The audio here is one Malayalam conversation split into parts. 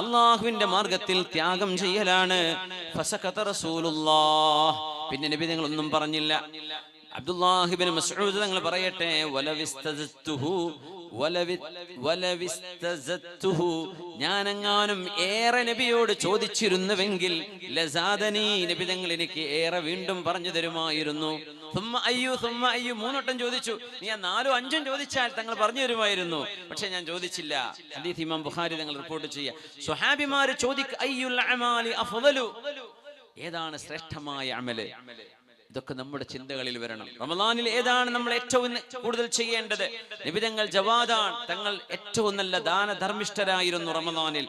അള്ളാഹുവിന്റെ മാർഗത്തിൽ ത്യാഗം ചെയ്യലാണ്. പിന്നെ നബി നിങ്ങൾ ഒന്നും പറഞ്ഞില്ല അബ്ദുല്ലാഹിബിൻ മസ്ഊദ് തങ്ങൾ പറയട്ടെ. ഞാനെങ്ങാനും ഏറെ നബിയോട് ചോദിച്ചിരുന്നുവെങ്കിൽ ലസാദനി നബി തങ്ങൾ എനിക്ക് ഏറെ വീണ്ടും പറഞ്ഞു തരുമായിരുന്നു സുമ്മ അയ്യു സുമ്മ അയ്യു മൂന്നോട്ടം ചോദിച്ചു. നീ ആ നാലോ അഞ്ചും ചോദിച്ചാൽ തങ്ങൾ പറഞ്ഞു തരുമായിരുന്നു. പക്ഷെ ഞാൻ ചോദിച്ചില്ല. ഹദീസ് ഇമാം ബുഖാരി തങ്ങൾ റിപ്പോർട്ട് ചെയ്യാം. സുഹാബിമാര് ചോദിക്ക അയ്യുൽ അമാലി അഫ്ദലു ഏതാണ് ശ്രേഷ്ഠമായ അമൽ? ഇതൊക്കെ നമ്മുടെ ചിന്തകളിൽ വരണം. റമദാനിൽ ഏതാണ് നമ്മൾ ഏറ്റവും കൂടുതൽ ചെയ്യേണ്ടത്? നിബിതങ്ങൾ ജവാദാൻ തങ്ങൾ ഏറ്റവും നല്ല ദാനധർമ്മിഷ്ഠരായിരുന്നു റമദാനിൽ.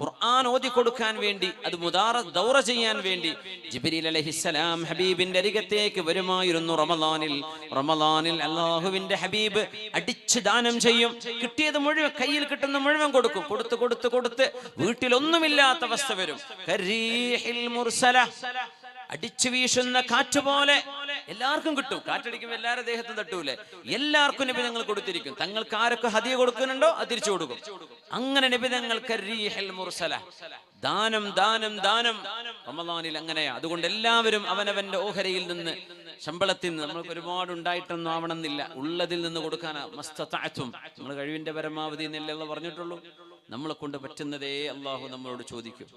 ഖുർആൻ ഓതി കൊടുക്കാൻ വേണ്ടി അത് മുദാറ ദൗറ ചെയ്യാൻ വേണ്ടി ജിബ്രീൽ അലൈഹിസ്സലാം ഹബീബിന്റെ അരികത്തേക്ക് വരുമായിരുന്നു റമദാനിൽ. റമദാനിൽ അള്ളാഹുവിന്റെ ഹബീബ് അടിച്ച് ദാനം ചെയ്യും. കിട്ടിയത് മുഴുവൻ കയ്യിൽ കിട്ടുന്ന മുഴുവൻ കൊടുക്കും. കൊടുത്ത് കൊടുത്ത് കൊടുത്ത് വീട്ടിലൊന്നുമില്ലാത്ത അവസ്ഥ വരും. കരീഹിൽ മുർസല. അടിച്ചു വീശുന്ന കാറ്റ് പോലെ എല്ലാവർക്കും കിട്ടും. കാറ്റടിക്കുമ്പോൾ എല്ലാവരും ദേഹത്തും തട്ടൂലേ. എല്ലാവർക്കും നിബിധങ്ങൾ കൊടുത്തിരിക്കും. തങ്ങൾക്ക് ആരൊക്കെ ഹതിയ കൊടുക്കുന്നുണ്ടോ അത് തിരിച്ചു കൊടുക്കും. അങ്ങനെ കരീഹിൽ മുർസല. ദാനം ദാനം ദാനം. റമദാനിൽ അങ്ങനെയാ. അതുകൊണ്ട് എല്ലാവരും അവനവന്റെ ഓഹരയിൽ നിന്ന് ശമ്പളത്തിൽ നിന്ന് നമ്മൾക്ക് ഒരുപാട് ഉണ്ടായിട്ടൊന്നും ആവണമെന്നില്ല. ഉള്ളതിൽ നിന്ന് കൊടുക്കാനാ. മസ്തത്താറ്റും നമ്മൾ കഴിവിന്റെ പരമാവധി എന്നല്ലേ പറഞ്ഞിട്ടുള്ളൂ. നമ്മളെ കൊണ്ട് പറ്റുന്നതേ അള്ളാഹു നമ്മളോട് ചോദിക്കും.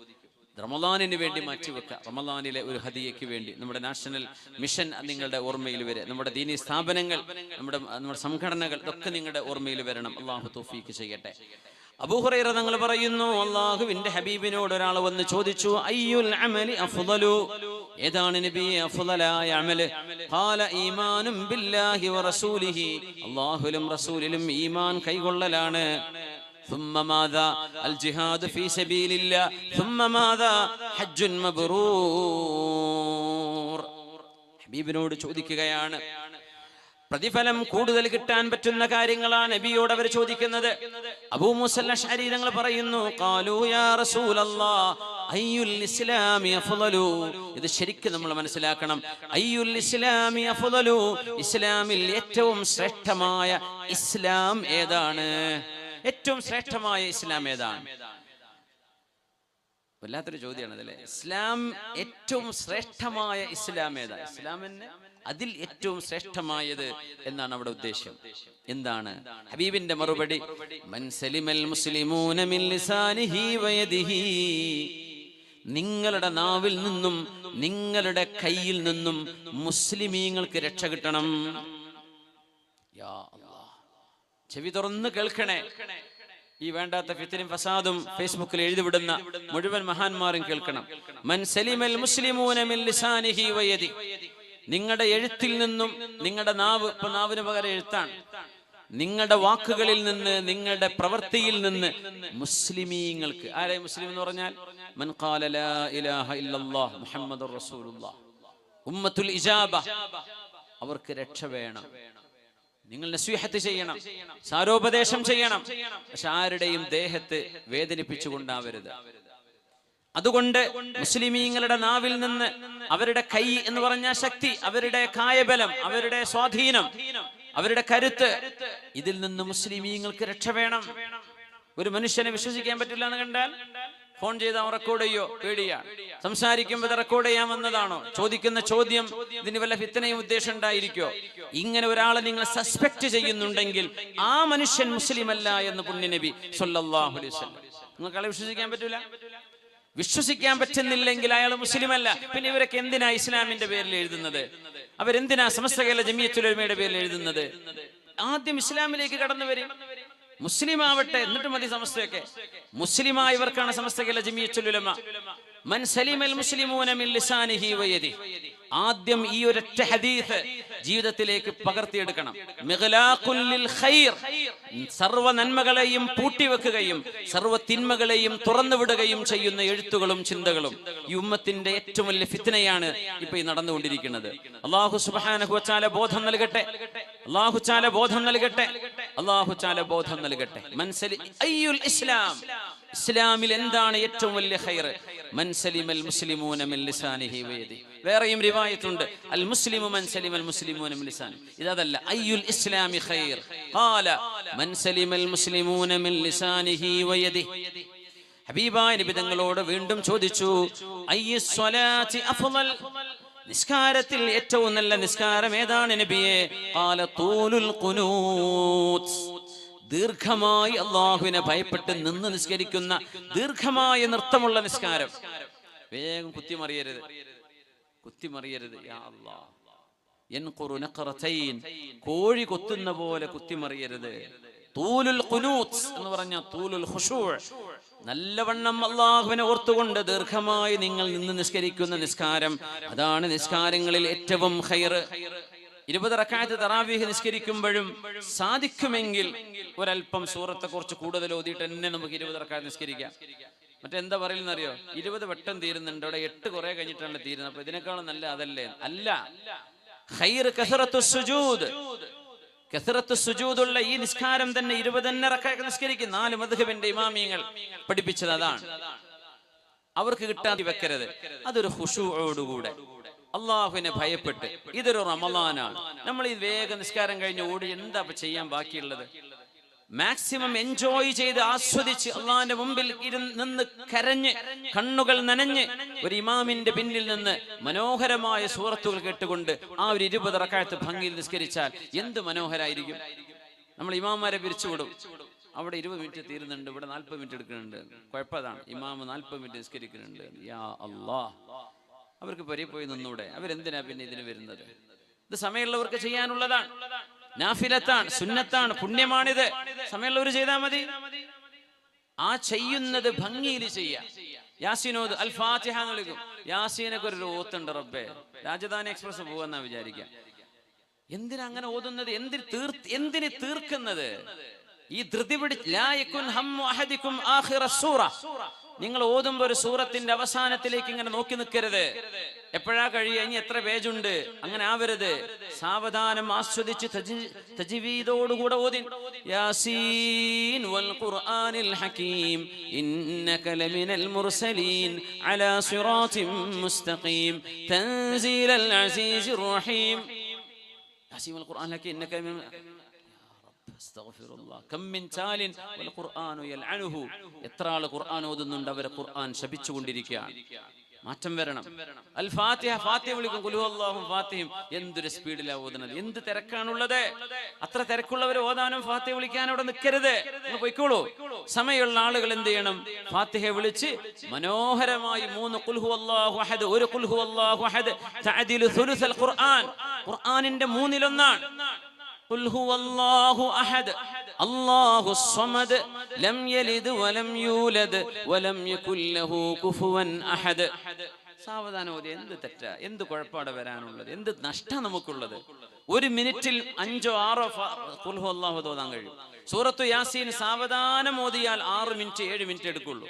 റമദാനിന് വേണ്ടി മാറ്റിവെക്കുക റമദാനിലെ ഒരു ഹദിയയ്ക്ക് വേണ്ടി. നമ്മുടെ നാഷണൽ മിഷൻ നിങ്ങളുടെ ഓർമ്മയിൽ വരെ. നമ്മുടെ ദീനി സ്ഥാപനങ്ങൾ നമ്മുടെ നമ്മുടെ സംഘടനകൾ ഇതൊക്കെ നിങ്ങളുടെ ഓർമ്മയിൽ വരണം. അള്ളാഹു തോഫീക്ക് ചെയ്യട്ടെ. അബൂഹുറൈറ തങ്ങൾ പറയുന്നു അള്ളാഹുവിന്റെ ഹബീബിനോട് ഒരാൾ വന്ന് ചോദിച്ചു അയ്യുൽ അമലി അഫ്ദലു? ഏതാണ് നബി? അഫ്ളലായ അമൽ. ഖാല ഈമാനും ബില്ലാഹി വറസൂലിഹി അല്ലാഹുലും റസൂലിലും ഈമാൻ കൈകൊള്ളലാണ്. ثم ماذا الجهاد في سبيل الله ثم ماذا حج مبرور ഹബീബിനോട് ചോദിക്കുകയാണ് പ്രതിഫലം കൂടുതൽ കിട്ടാൻ പറ്റുന്ന കാര്യങ്ങളാണ് നബിയോട് അവർ ചോദിക്കുന്നത് അബൂ മുസല്ല ശരീരങ്ങൾ പറയുന്നു ഖാലൂ യാ റസൂലല്ലാഹ് അയ്യുൽ ഇസ്ലാമി അഫ്ളലു ഇത് ശരിക്കും നമ്മൾ മനസ്സിലാക്കണം അയ്യുൽ ഇസ്ലാമി അഫ്ളലു ഇസ്ലാമിൽ ഏറ്റവും ശ്രേഷ്ഠമായ ഇസ്ലാം ഏതാണ് ഏറ്റവും ശ്രേഷ്ഠമായ ഇസ്ലാം ഏതാണ്? വല്ലാത്തൊരു ചോദ്യമാണ് അതല്ലേ ഇസ്ലാം ഏറ്റവും ശ്രേഷ്ഠമായ ഇസ്ലാം ഏതാ ഇസ്ലാമിന് അതിൽ ഏറ്റവും ശ്രേഷ്ഠമായത് എന്നാണ് അവിടെ ഉദ്ദേശം. എന്താണ്? ഹബീബിന്റെ മറുപടി നിങ്ങളുടെ നാവിൽ നിന്നും നിങ്ങളുടെ കയ്യിൽ നിന്നും മുസ്ലിമീങ്ങൾക്ക് രക്ഷ കിട്ടണം. യാ. ചെവി തുറന്ന് കേൾക്കണേ. ഈ വേണ്ടാത്ത ഫിത്തിനും ഫസാദും ഫേസ്ബുക്കിൽ എഴുതിവിടുന്ന മുഴുവൻ മഹാന്മാരും കേൾക്കണം. നിങ്ങളുടെ എഴുത്തിൽ നിന്നും നിങ്ങളുടെ നാവ് ഇപ്പൊ നാവിന് പകരം എഴുത്താണ്. നിങ്ങളുടെ വാക്കുകളിൽ നിന്ന് നിങ്ങളുടെ പ്രവൃത്തിയിൽ നിന്ന് മുസ്ലിമീങ്ങൾക്ക് ആരെ മുസ്ലിം എന്ന് പറഞ്ഞാൽ? മൻ അവർക്ക് രക്ഷ വേണം. നിങ്ങൾ നസ്വീഹത്ത് ചെയ്യണം സാരോപദേശം ചെയ്യണം പക്ഷെ ആരുടെയും ദേഹത്ത് വേദനിപ്പിച്ചുകൊണ്ടാവരുത്. അതുകൊണ്ട് മുസ്ലിമീങ്ങളുടെ നാവിൽ നിന്ന് അവരുടെ കൈ എന്ന് പറഞ്ഞ ശക്തി അവരുടെ കായബലം അവരുടെ സ്വാധീനം അവരുടെ കരുത്ത് ഇതിൽ നിന്ന് മുസ്ലിമീങ്ങൾക്ക് രക്ഷ വേണം. ഒരു മനുഷ്യനെ വിശ്വസിക്കാൻ പറ്റില്ല എന്ന് കണ്ടാൽ ഫോൺ ചെയ്ത് അവൻ റെക്കോർഡ് ചെയ്യോ? പേടിയാ. സംസാരിക്കുമ്പോൾ റെക്കോർഡ് ചെയ്യാൻ വന്നതാണോ? ചോദിക്കുന്ന ചോദ്യം ഇതിന് വല്ല ഫിത്തനയും ഉദ്ദേശം ഉണ്ടായിരിക്കോ? ഇങ്ങനെ ഒരാളെ നിങ്ങൾ സസ്പെക്ട് ചെയ്യുന്നുണ്ടെങ്കിൽ ആ മനുഷ്യൻ മുസ്ലിം അല്ല എന്ന് പുണ്യനബി സല്ലല്ലാഹു അലൈഹി നിങ്ങൾക്ക് അയാളെ വിശ്വസിക്കാൻ പറ്റൂല? വിശ്വസിക്കാൻ പറ്റുന്നില്ലെങ്കിൽ അയാൾ മുസ്ലിം അല്ല പിന്നെ ഇവരൊക്കെ എന്തിനാ ഇസ്ലാമിന്റെ പേരിൽ എഴുതുന്നത്? അവരെന്തിനാ സമസ്ത കേരള ജമിയത്തുലമയുടെ പേരിൽ എഴുതുന്നത്? ആദ്യം ഇസ്ലാമിലേക്ക് കടന്നു വരും. മുസ്ലിം ആവട്ടെ എന്നിട്ട് മതി സമസ്തയൊക്കെ. മുസ്ലിമായവർക്കാണ് സമസ്ത കേരള ജമിയത്തുലമ മൻ മുസ്ലിമൂന മിൻ ആദ്യം ഈ ഒരൊറ്റ ഹദീസ് ജീവിതത്തിലേക്ക് പകർത്തിയെടുക്കണം. സർവ ഖൈർ. സർവ നന്മകളെയും പൂട്ടിവെക്കുകയും സർവ തിന്മകളെയും തുറന്നുവിടുകയും ചെയ്യുന്ന എഴുത്തുകളും ചിന്തകളും ഈ ഉമ്മത്തിന്റെ ഏറ്റവും വലിയ ഫിത്തനയാണ് ഇപ്പൊ ഈ നടന്നുകൊണ്ടിരിക്കുന്നത്. അള്ളാഹു വതആല ബോധം നൽകട്ടെ. അള്ളാഹു ചാല ബോധം നൽകട്ടെ. അള്ളാഹു ചാല ബോധം നൽകട്ടെ. മനസ്സിൽ അയ്യുൽ ഇസ്ലാം. ഇസ്ലാമിൽ എന്താണ് ഏറ്റവും വലിയ ഹൈർ മൻ സലിമൽ മുസ്ലിമൂന മിൻ ലിസാനിഹി വയദി. വേറെയും റിവായത്തുണ്ട്. അൽ മുസ്ലിമു മൻ സലിമൽ മുസ്ലിമൂന മിൻ ലിസാനി ഇതല്ല അയ്യുൽ ഇസ്ലാമി ഖൈർ. ഖാല മൻ സലിമൽ മുസ്ലിമൂന മിൻ ലിസാനിഹി വയദി. ഹബീബായ നബി തങ്ങളോട് വീണ്ടും ചോദിച്ചു അയ്യ സ്വലാത്തി അഫ്ളൽ നിസ്കാരത്തിൽ ഏറ്റവും നല്ല നിസ്കാരം ഏതാണ് നബിയെ? ഖാല തൂലുൽ ഖുനൂത് ദീർഘമായി അള്ളാഹുവിനെ ഭയപ്പെട്ട് നിന്ന് നിസ്കരിക്കുന്ന ദീർഘമായ നൃത്തമുള്ള നിസ്കാരം. വേഗം കുത്തിമറിയരുത്. കുത്തിമറിയരുത് യാ നഖറതൈൻ. കോഴി കൊത്തുന്ന പോലെ കുത്തിമറിയരുത്. തൂലുൽ എന്ന് പറഞ്ഞ തൂലുൽ ഖുശൂ നല്ലവണ്ണം അള്ളാഹുവിനെ ഓർത്തുകൊണ്ട് ദീർഘമായി നിങ്ങൾ നിന്ന് നിസ്കരിക്കുന്ന നിസ്കാരം. അതാണ് നിസ്കാരങ്ങളിൽ ഏറ്റവും ഖൈർ. ഇരുപത് റക്കായത്ത് തറാവീഹ് നിസ്കരിക്കുമ്പോഴും സാധിക്കുമെങ്കിൽ ഒരല്പം സൂറത്തെ കുറച്ച് കൂടുതൽ ഓതിയിട്ട് തന്നെ നമുക്ക് ഇരുപത് റക്കായത്ത് നിസ്കരിക്കാം. മറ്റെന്താ പറയുന്നറിയോ ഇരുപത് വട്ടം തീരുന്നുണ്ട്. അവിടെ എട്ട് കുറെ കഴിഞ്ഞിട്ടാണ് തീരുന്നത്. അപ്പൊ ഇതിനേക്കാളും നല്ല അതല്ലേ? അല്ല. സുജൂദ്. കസറത്ത് സുജൂദുള്ള ഈ നിസ്കാരം തന്നെ ഇരുപതെണ്ണ റക്കായത്ത് നിസ്കരിക്കും. നാല് മധുഹബിന്റെ ഇമാമിയങ്ങൾ പഠിപ്പിച്ചത് അതാണ്. അവർക്ക് കിട്ടാതെ വെക്കരുത്. അതൊരു ഹുഷുവോടുകൂടെ അള്ളാഹുവിനെ ഭയപ്പെട്ട്. ഇതൊരു റമലാനാണ് നമ്മൾ ഈ വേഗ നിസ്കാരം കഴിഞ്ഞ് ഓടി എന്താ ചെയ്യാൻ ബാക്കിയുള്ളത്? മാക്സിമം എൻജോയ് ചെയ്ത് ആസ്വദിച്ച് അള്ളാന്റെ മുമ്പിൽ നിന്ന് കരഞ്ഞ് കണ്ണുകൾ നനഞ്ഞ് ഒരു ഇമാമിന്റെ പിന്നിൽ നിന്ന് മനോഹരമായ സൂറത്തുകൾ കേട്ടുകൊണ്ട് ആ ഒരു ഇരുപത് റക്കായത്ത് ഭംഗിയിൽ നിസ്കരിച്ചാൽ എന്ത് മനോഹരായിരിക്കും? നമ്മൾ ഇമാമാരെ പിരിച്ചുവിടും. അവിടെ ഇരുപത് മിനിറ്റ് തീരുന്നുണ്ട് ഇവിടെ നാൽപ്പത് മിനിറ്റ് എടുക്കുന്നുണ്ട്. കുഴപ്പതാണ് ഇമാമ് നാൽപ്പത് മിനിറ്റ് നിസ്കരിക്കുന്നുണ്ട്. യാ അല്ലാ അവർക്ക് പരി പോയി നിന്നൂടെ. അവരെന്തിനാ പിന്നെ ഇതിന് വരുന്നത്? ഇത് സമയമുള്ളവർക്ക് ചെയ്യാനുള്ളതാണ്. നാഫിലത്താണ് സുന്നത്താണ് പുണ്യമാണിത്. സമയമുള്ളവർ ചെയ്താൽ മതി. ആ ചെയ്യുന്നത് ഭംഗിയിൽ ചെയ്യാം. യാസീനോദ് അൽ ഫാത്തിഹ വിളിക്കും. യാസീനൊക്കെ ഒരു ഓത്തുണ്ട് റബ്ബേ. രാജധാനി എക്സ്പ്രസ് പോവെന്നാ വിചാരിക്കാം. എന്തിനാ അങ്ങനെ ഓതുന്നത്? എന്തിന് തീർ എന്തിന് തീർക്കുന്നത്? ഈ ധൃതി പിടിച്ച് നിങ്ങൾ ഓതുമ്പോ ഒരു സൂറത്തിന്റെ അവസാനത്തിലേക്ക് ഇങ്ങനെ നോക്കി നിൽക്കരുത്. എപ്പോഴാ കഴിയുക? ഇനി എത്ര പേജുണ്ട്? അങ്ങനെ ആവരുത്. സാവധാനം ആസ്വദിച്ച് തജീവീതോടുകൂടെ തജ്വീദോടുകൂടെ ഓതി. യാസീൻ വൽ ഖുർആനിൽ ഹകീം ഇന്നക ലമിനൽ മുർസലീൻ അലാ മുസ്തഖീം. തൻസീലൽ റഹീം. ഖുർആൻ ഹകീം ഇന്നക എത്ര ആൾ ഖുർആൻ ഓതുന്നുണ്ട് അവരെ ഖുർആൻ ശപിച്ചുകൊണ്ടിരിക്കുകയാണ്. മാറ്റം വരണം. അൽ ഫാത്തിഹ ഫാത്തിഹ വിളിക്കും. കുലു അല്ലാഹും ഫാത്തിഹയും. എന്തൊരു സ്പീഡിലാ ഓതുന്നത്. എന്ത് തിരക്കാണുള്ളത്? അത്ര തിരക്കുള്ളവർ ഓതാനും ഫാത്തിഹ വിളിക്കാനും അവിടെ നിൽക്കരുത് പൊയ്ക്കോളൂ. സമയമുള്ള ആളുകൾ എന്ത് ചെയ്യണം? ഫാത്തിഹ വിളിച്ച് മനോഹരമായി മൂന്ന് കുൽഹു അല്ലാഹു അഹദ് ഒരു കുൽഹു അല്ലാഹു അഹദ് തഅദിലു സുലുസൽ ഖുർആൻ. ഖുർആനിന്റെ മൂന്നിലൊന്നാണ്. قل هو الله أحد الله الصمد لم يلد ولم يولد ولم يكن له كفوا أحد സാവധാനം ഓതി എന്ത് തെറ്റാ എന്ത് കുഴപ്പമാണ് വരാനുള്ളത് എന്ത് നഷ്ടം നമുക്കുള്ളത് ഒരു മിനിറ്റിൽ അഞ്ചോ ആറോ ഫ- ഖുൽ ഹു അല്ലാഹു തോന്നാൻ കഴിയും സൂറത്തു യാസീൻ സാവധാനം ഓതിയാൽ ആറ് മിനിറ്റ് ഏഴ് മിനിറ്റ് എടുക്കുള്ളൂ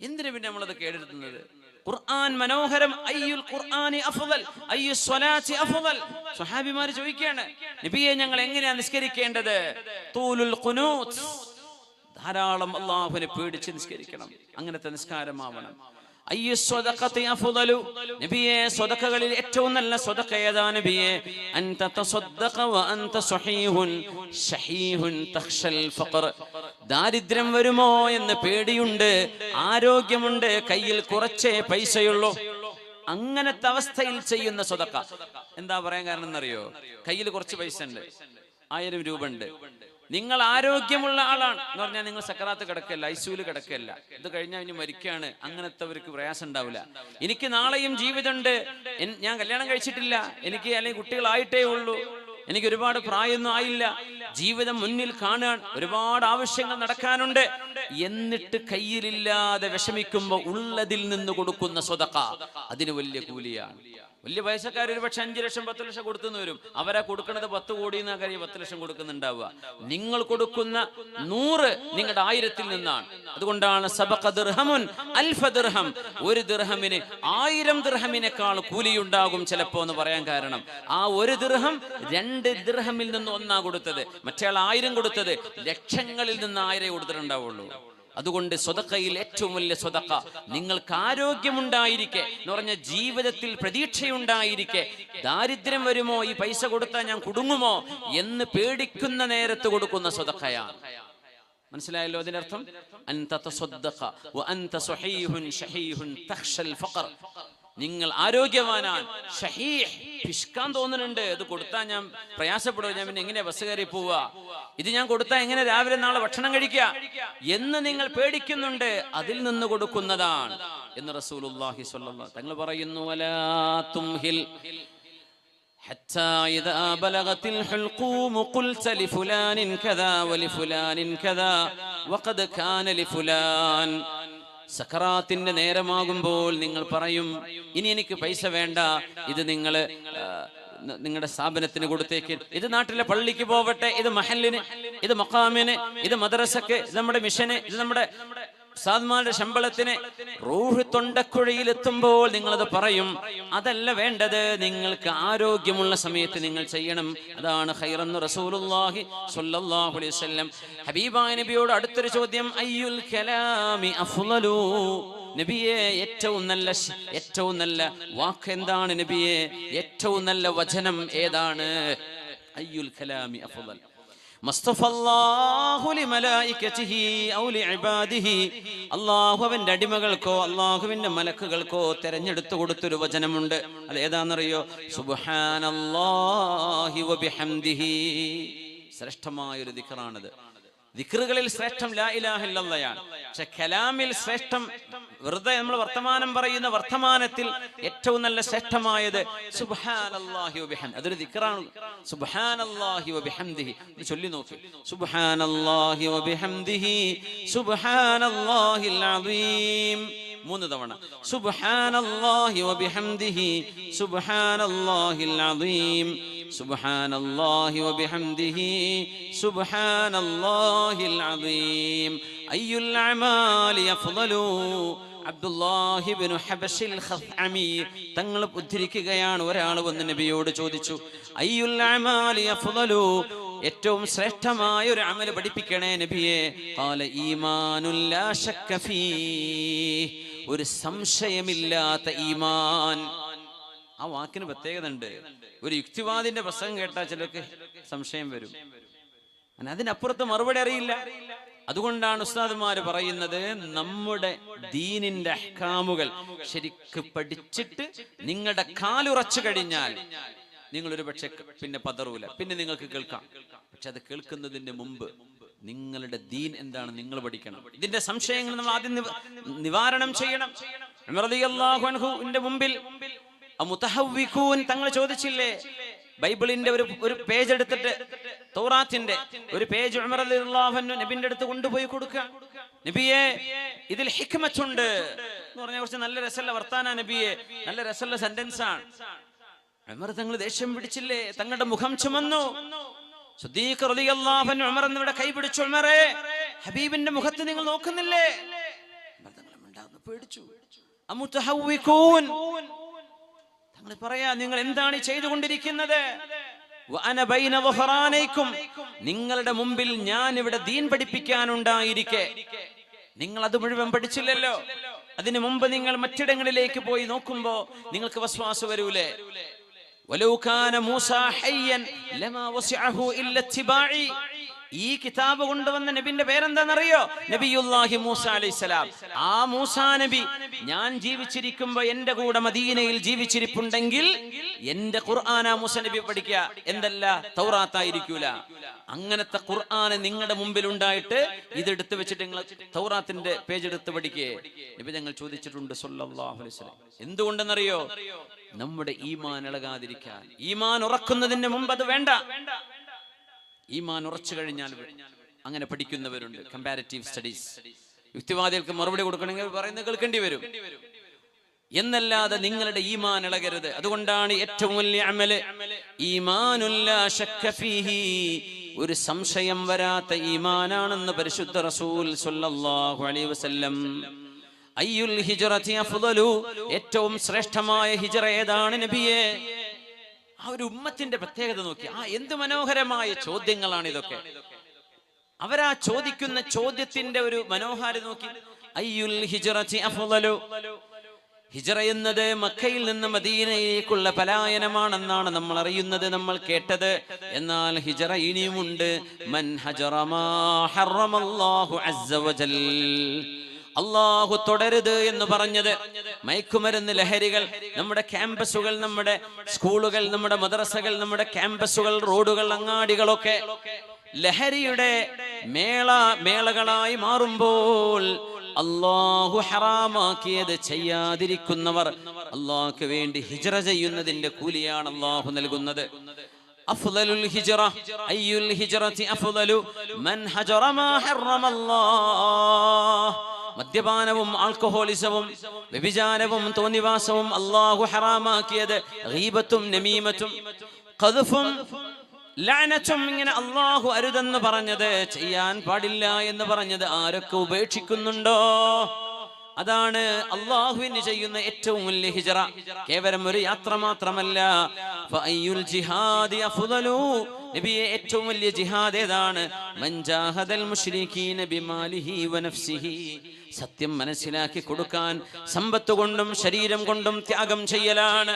എന്തിനു പിന്നെ നമ്മളത് കേടെടുത്തുന്നത് ഖുർആൻ മനോഹരം. അയ്യുൽ ഖുർആനി അഫ്ദൽ അയ്യു സ്വലാത്തി അഫ്ദൽ. സ്വഹാബിമാർ ചോദിക്കുകയാണ് നബിയെ ഞങ്ങൾ എങ്ങനെയാണ് നിസ്കരിക്കേണ്ടത്? തൂലുൽ ഖുനൂത് ധാരാളം അള്ളാഹുവിനെ പേടിച്ച് നിസ്കരിക്കണം. അങ്ങനത്തെ നിസ്കാരമാവണം. നബിയെ സ്വദഖകളിൽ ഏറ്റവും നല്ല സ്വദഖ ഏതാ നബിയെ? അൻത തസദ്ദഖ വ അൻത സ്വഹീഹുൻ. സ്വഹീഹുൻ തഖ്ഷൽ ഫഖർ. ദാരിദ്ര്യം വരുമോ എന്ന് പേടിയുണ്ട് ആരോഗ്യമുണ്ട് കയ്യിൽ കുറച്ചേ പൈസയുള്ളൂ. അങ്ങനത്തെ അവസ്ഥയിൽ ചെയ്യുന്ന സ്വതക്ക. എന്താ പറയാൻ കാരണം എന്നറിയോ? കയ്യിൽ കുറച്ച് പൈസ ഉണ്ട്. ആയിരം രൂപ ഉണ്ട്. നിങ്ങൾ ആരോഗ്യമുള്ള ആളാണ്. എന്ന് പറഞ്ഞാൽ നിങ്ങൾ സക്കറാത്ത് കിടക്കല്ല ഐസൂൽ കിടക്കല്ല. ഇത് കഴിഞ്ഞാൽ ഇനി മരിക്കുകയാണ് അങ്ങനത്തെവർക്ക് പ്രയാസം ഉണ്ടാവില്ല. എനിക്ക് നാളെയും ജീവിതമുണ്ട്. ഞാൻ കല്യാണം കഴിച്ചിട്ടില്ല. എനിക്ക് അല്ലെങ്കിൽ കുട്ടികളായിട്ടേ ഉള്ളൂ. എനിക്ക് ഒരുപാട് പ്രായമൊന്നും ആയില്ല. ജീവിതം മുന്നിൽ കാണാൻ ഒരുപാട് ആവശ്യങ്ങൾ നടക്കാനുണ്ട്. എന്നിട്ട് കയ്യിലില്ലാതെ വിഷമിക്കുമ്പോ ഉള്ളതിൽ നിന്ന് കൊടുക്കുന്ന സ്വതക്ക. അതിന് വലിയ കൂലിയാണ്. വലിയ പൈസക്കാർ ഒരു പക്ഷെ അഞ്ചു ലക്ഷം പത്ത് ലക്ഷം കൊടുത്തുനിന്ന് വരും. അവരാ കൊടുക്കുന്നത് പത്ത് കോടി എന്ന കാര്യം പത്ത് ലക്ഷം കൊടുക്കുന്നുണ്ടാവുക. നിങ്ങൾ കൊടുക്കുന്ന നൂറ് നിങ്ങളുടെ ആയിരത്തിൽ നിന്നാണ്. അതുകൊണ്ടാണ് സബഖ ദിർഹമുൻ അൽഫ ദിർഹം. ഒരു ദിർഹമിന് ആയിരം ദിർഹമിനേക്കാൾ കൂലിയുണ്ടാകും ചിലപ്പോ എന്ന് പറയാൻ കാരണം. ആ ഒരു ദിർഹം രണ്ട് ദിർഹമിൽ നിന്ന് ഒന്നാ കൊടുത്തത്. മറ്റേ ആയിരം കൊടുത്തത് ലക്ഷങ്ങളിൽ നിന്ന് ആയിരം കൊടുത്തിട്ടുണ്ടാവുള്ളൂ. അതുകൊണ്ട് സ്വതക്കയിൽ ഏറ്റവും വലിയ സ്വതക്ക നിങ്ങൾക്ക് ആരോഗ്യമുണ്ടായിരിക്കെ എന്ന് പറഞ്ഞ ജീവിതത്തിൽ പ്രതീക്ഷയുണ്ടായിരിക്കെ. ദാരിദ്ര്യം വരുമോ? ഈ പൈസ കൊടുത്താൽ ഞാൻ കുടുങ്ങുമോ? എന്ന് പേടിക്കുന്ന നേരത്ത് കൊടുക്കുന്ന സ്വതക്കയാണ്. മനസ്സിലായല്ലോ അതിനർത്ഥം? അൻത തസദ്ദഖ വഅൻത സ്വഹീഹുൻ ഷഹീഹുൻ തഖ്ഷൽ ഫഖർ നിങ്ങൾ ആരോഗ്യവാനാണ് ഷഹീഹ് പിഷ്കാൻ തോന്നുന്നുണ്ട് ഇത് കൊടുത്താൽ ഞാൻ പ്രയാസപ്പെടുക ഞാൻ പിന്നെ എങ്ങനെ ബസ് കയറി പോവുക ഇത് ഞാൻ കൊടുത്താൽ എങ്ങനെ രാവിലെ നാളെ ഭക്ഷണം കഴിക്കുക എന്ന് നിങ്ങൾ പേടിക്കുന്നുണ്ട് അതിൽ നിന്ന് കൊടുക്കുന്നതാണ് എന്ന് റസൂലുള്ളാഹി സ്വല്ലല്ലാഹു തങ്ങൾ പറയുന്നു വലാ തുംഹിൽ حتى إذا بلغت الحلقوم قلت لفلان كذا ولفلان كذا وقد كان لفلان സക്കറാത്തിന്റെ നേരമാകുമ്പോൾ നിങ്ങൾ പറയും ഇനി എനിക്ക് പൈസ വേണ്ട. ഇത് നിങ്ങൾ നിങ്ങളുടെ സ്ഥാപനത്തിന് കൊടുത്തേക്ക്. ഇത് നാട്ടിലെ പള്ളിക്ക് പോവട്ടെ. ഇത് മഹലിന് ഇത് മൊക്കാമിന് ഇത് മദ്രസക്ക് ഇത് നമ്മുടെ മിഷന് ഇത് നമ്മുടെ സാദ്മാരുടെ ശമ്പളത്തിന് റൂഹ് തൊണ്ടക്കുഴയിൽ എത്തുമ്പോൾ നിങ്ങളത് പറയും. അതല്ല വേണ്ടത് നിങ്ങൾക്ക് ആരോഗ്യമുള്ള സമയത്ത് നിങ്ങൾ ചെയ്യണം. അതാണ് ഹൈറന്ന് റസൂലുല്ലാഹി സല്ലല്ലാഹു അലൈഹി വസല്ലം. ഹബീബായ നബിയോട് അടുത്തൊരു ചോദ്യം അയ്യുൽ കലാമി അഫ്ളലു നബിയെ ഏറ്റവും നല്ല ഏറ്റവും നല്ല വാക്ക് എന്താണ് നബിയെ? ഏറ്റവും നല്ല വചനം ഏതാണ്? അയ്യുൽ കലാമി അഫ്ളൽ അവന്റെ അടിമകൾക്കോ അള്ളാഹുവിന്റെ മലക്കുകൾക്കോ തെരഞ്ഞെടുത്തു കൊടുത്തൊരു വചനമുണ്ട്. അത് ഏതാണെന്നറിയോ? സുബ്ഹാനല്ലാഹി ശ്രേഷ്ഠമായൊരു ദിക്റാണത് ദിക്റുകളിൽ ശ്രേഷ്ഠം ലാ ഇലാഹില്ലയാണ് പക്ഷെ കലാമിൽ ശ്രേഷ്ഠം വെറുതെ നമ്മൾ വർത്തമാനം പറയുന്ന വർത്തമാനത്തിൽ ഏറ്റവും നല്ല ശ്രേഷ്ഠമായത് സുബ്ഹാനല്ലാഹി അതൊരു മൂന്ന് തവണ. സുബ്ഹാനല്ലാഹി വബിഹംദിഹി. സുബ്ഹാനല്ലാഹിൽ അസീം സുബ്ഹാനല്ലാഹി വബിഹംദിഹി സുബ്ഹാനല്ലാഹിൽ അസീം അയ്യുൽ അമാലി അഫ്ളലു അബ്ദുല്ലാഹിബ്നു ഹബശിൽ ഖസ്അമി തങ്ങൾ ഉദ്ധരിക്കുകയാണ് ഒരാൾ വന്ന് നബിയോട് ചോദിച്ചു അയ്യുൽ അമാലി അഫ്ളലു ഏറ്റവും ശ്രേഷ്ഠമായ ഒരു അമൽ പഠിപ്പിക്കണേ നബിയെ? ഖാല ഈമാനുൽ ലാ ശക്ക ഒരു സംശയമില്ലാത്ത ഈമാൻ. ആ വാക്കിന് പ്രത്യേകത ഉണ്ട് ഒരു യുക്തിവാദിന്റെ പ്രസംഗം കേട്ടാൽ ചിലർക്ക് സംശയം വരും. അതിനപ്പുറത്ത് മറുപടി അറിയില്ല. അതുകൊണ്ടാണ് ഉസ്താദുമാർ പറയുന്നത് നമ്മുടെ ദീനിന്റെ അഹ്കാമുകൾ ശരിക്ക് പഠിച്ചിട്ട് നിങ്ങളുടെ കാലുറച്ചു കഴിഞ്ഞാൽ നിങ്ങൾ ഒരു പക്ഷെ പിന്നെ പതറൂല. പിന്നെ നിങ്ങൾക്ക് കേൾക്കാം. പക്ഷെ അത് കേൾക്കുന്നതിന് മുമ്പ് നിങ്ങളുടെ ദീൻ എന്താണ് നിങ്ങൾ പഠിക്കണം. ഇതിന്റെ സംശയങ്ങൾ നമ്മൾ ആദ്യം നിവ- നിവാരണം ചെയ്യണം. മുമ്പിൽ അമുതഹവ്വിഖൂൻ തങ്ങൾ ചോദിച്ചില്ലേ? ബൈബിളിന്റെ ഒരു ഒരു പേജ് എടുത്തിട്ട് തോറാത്തിന്റെ ഒരു പേജ് ഉമർ അൻഹു നബിന്റെ അടുത്ത് കൊണ്ടുപോയി കൊടുക്കുക. നബിയെ ഇതിൽ ഹിക്മച്ചുണ്ട് എന്ന് പറഞ്ഞ കുറച്ച് നല്ല രസമുള്ള വർത്താന നബിയെ. നല്ല രസമുള്ള സെന്റൻസ് ആണ്. ഉമർ തങ്ങൾ ദേഷ്യം പിടിച്ചില്ലേ? തങ്ങളുടെ മുഖം ചുമന്നു. സുദ്ദീഖ് റളിയല്ലാഹു ഉമർ എന്നിവിടെ കൈ പിടിച്ചു. ഉമറേ ഹബീബിന്റെ മുഖത്ത് നിങ്ങൾ നോക്കുന്നില്ലേ? പേടിച്ചു. തങ്ങൾ പറയാ നിങ്ങൾ എന്താണ് ചെയ്തുകൊണ്ടിരിക്കുന്നത്. നിങ്ങളുടെ മുമ്പിൽ ഞാൻ ഇവിടെ ദീൻ പഠിപ്പിക്കാനുണ്ടായിരിക്കെ. നിങ്ങൾ അത് മുഴുവൻ പഠിച്ചില്ലല്ലോ. അതിനു മുമ്പ് നിങ്ങൾ മറ്റിടങ്ങളിലേക്ക് പോയി നോക്കുമ്പോ നിങ്ങൾക്ക് വസ്വാസ വരൂലേ? വലൗ കാന മൂസ ഹയ്യൻ ലമാ വസിഅഹു ഇല്ല ഇത്തിബാഇ. ഈ കിതാബ് കൊണ്ടുവന്ന നബിന്റെ പേരെന്താണെന്നറിയോ? നബിയുല്ലാഹി മൂസ അലൈഹിസ്സലാം ആ മൂസ നബി ഞാൻ ജീവിച്ചിരിക്കുമ്പോ എന്റെ കൂടെ മദീനയിൽ ജീവിച്ചിരിപ്പുണ്ടെങ്കിൽ എന്റെ ഖുർആന മൂസ നബി പഠിക്കുക. എന്തല്ല? തൗറാത്തായിരിക്കൂല. അങ്ങനത്തെ ഖുർആന് നിങ്ങളുടെ മുമ്പിൽ ഉണ്ടായിട്ട് ഇതെടുത്ത് വെച്ചിട്ട് നിങ്ങൾ തൗറാത്തിന്റെ പേജ് എടുത്ത് പഠിക്കേ. നബി ഞങ്ങൾ ചോദിച്ചിട്ടുണ്ട് സല്ലല്ലാഹു അലൈഹി വസല്ലം. എന്തുകൊണ്ടെന്നറിയോ? നമ്മുടെ ഈമാൻ ഇളകാതിരിക്കാൻ. ഈമാൻ ഉറക്കുന്നതിന് മുമ്പ് അത് വേണ്ട. ഈമാൻ ഉറച്ചു കഴിഞ്ഞാൽ അങ്ങനെ പഠിക്കുന്നവരുണ്ട്. കമ്പാരിറ്റീവ് സ്റ്റഡീസ് യുക്തിവാദികൾക്ക് മറുപടി കൊടുക്കണമെങ്കിൽ പറയുന്നത് കേൾക്കേണ്ടി വരും. എന്നല്ലാതെ നിങ്ങളുടെ ഈമാൻ ഇളകരുത്. അതുകൊണ്ടാണ് ഏറ്റവും വലിയ അമൽ ഒരു സംശയം വരാത്ത ഈമാനാണെന്ന് പരിശുദ്ധ റസൂൽ സ്വല്ലല്ലാഹു അലൈഹി വസല്ലം. അയ്യുൽ ഹിജ്റതി അഫ്ളലു ഏറ്റവും ശ്രേഷ്ഠമായ ഹിജ്റ ഏതാണ് നബിയേ? ആ ഒരു ഉമ്മത്തിന്റെ പ്രത്യേകത നോക്കി. ആ എന്ത് മനോഹരമായ ചോദ്യങ്ങളാണ് ഇതൊക്കെ. അവരാ ചോദിക്കുന്ന ചോദ്യത്തിന്റെ ഒരു മനോഹാരി നോക്കി. അയ്യുൽ ഹിജറ എന്നത് മക്കയിൽ നിന്ന് മദീനയിലേക്കുള്ള പലായനമാണെന്നാണ് നമ്മൾ അറിയുന്നത് നമ്മൾ കേട്ടത്. എന്നാൽ ഹിജറ ഇനിയുമുണ്ട്. മൻ ഹറമല്ലാഹു അസ്സ അള്ളാഹു തുടരുത് എന്ന് പറഞ്ഞത് മയക്കുമരുന്ന് ലഹരികൾ നമ്മുടെ ക്യാമ്പസുകൾ നമ്മുടെ സ്കൂളുകൾ നമ്മുടെ മദ്രസകൾ നമ്മുടെ ക്യാമ്പസുകൾ റോഡുകൾ അങ്ങാടികളൊക്കെ ലഹരിയുടെ മേള മേളകളായി മാറുമ്പോൾ അള്ളാഹു ഹറാമാക്കിയത് ചെയ്യാതിരിക്കുന്നവർ അള്ളാഹ്ക്ക് വേണ്ടി ഹിജറ ചെയ്യുന്നതിന്റെ കൂലിയാണ് അള്ളാഹു നൽകുന്നത്. ഹറമല്ലാഹ് മദ്യപാനവും ആൽക്കഹോളിസവും വ്യഭിചാരവും തോന്നിവാസവും അള്ളാഹു ഹറാമാക്കിയത് റീബത്തും നമീമത്തും. ഖദ്ഫും ലഅനത്തും ഇങ്ങനെ അള്ളാഹു അരുതെന്ന് പറഞ്ഞത് ചെയ്യാൻ പാടില്ല എന്ന് പറഞ്ഞത് ആരൊക്കെ ഉപേക്ഷിക്കുന്നുണ്ടോ? അതാണ് അള്ളാഹുവിന് ചെയ്യുന്ന ഏറ്റവും വലിയ ഹിജറ. കേവലം ഒരു യാത്ര മാത്രമല്ല ജിഹാദി അഫ്ളലു നബിയെ ഏറ്റവും വലിയ ജിഹാദ് ഏതാണ്? മൻജാഹദൽ മുശ്രികീന ബിമാലിഹി വനഫ്സിഹി സത്യം മനസ്സിലാക്കി കൊടുക്കാൻ സമ്പത്ത് കൊണ്ടും ശരീരം കൊണ്ടും ത്യാഗം ചെയ്യലാണ്.